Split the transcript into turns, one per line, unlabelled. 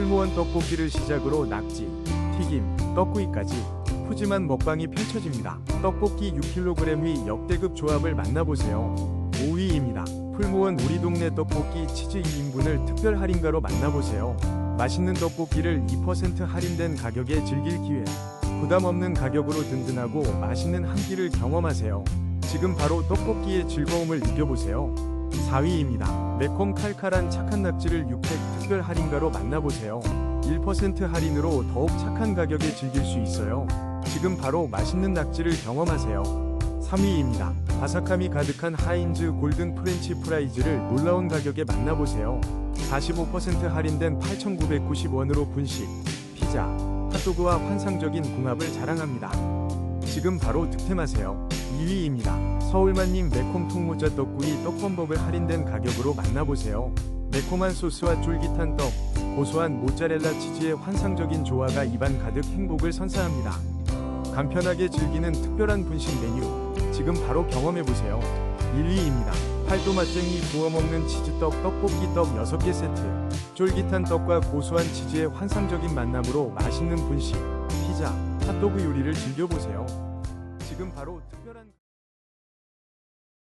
풀무원 떡볶이를 시작으로 낙지, 튀김, 떡구이까지 푸짐한 먹방이 펼쳐집니다. 떡볶이 6kg 위 역대급 조합을 만나보세요. 5위입니다. 풀무원 우리 동네 떡볶이 치즈 2인분을 특별 할인가로 만나보세요. 맛있는 떡볶이를 2% 할인된 가격에 즐길 기회. 부담 없는 가격으로 든든하고 맛있는 한 끼를 경험하세요. 지금 바로 떡볶이의 즐거움을 느껴보세요. 4위입니다. 매콤 칼칼한 착한 낙지를 6팩 특별 할인가로 만나보세요. 1% 할인으로 더욱 착한 가격에 즐길 수 있어요. 지금 바로 맛있는 낙지를 경험하세요. 3위입니다. 바삭함이 가득한 하인즈 골든 프렌치 프라이즈를 놀라운 가격에 만나보세요. 45% 할인된 8,990원으로 분식, 피자, 핫도그와 환상적인 궁합을 자랑합니다. 지금 바로 득템하세요. 2위입니다. 서울만님 매콤 통모짜 떡구이 떡범벅을 할인된 가격으로 만나보세요. 매콤한 소스와 쫄깃한 떡, 고소한 모짜렐라 치즈의 환상적인 조화가 입안 가득 행복을 선사합니다. 간편하게 즐기는 특별한 분식 메뉴, 지금 바로 경험해보세요. 1위입니다. 팔도 맛쟁이 구워 먹는 치즈떡 떡볶이 떡 6개 세트. 쫄깃한 떡과 고소한 치즈의 환상적인 만남으로 맛있는 분식, 피자, 핫도그 요리를 즐겨보세요. 지금 바로 특별한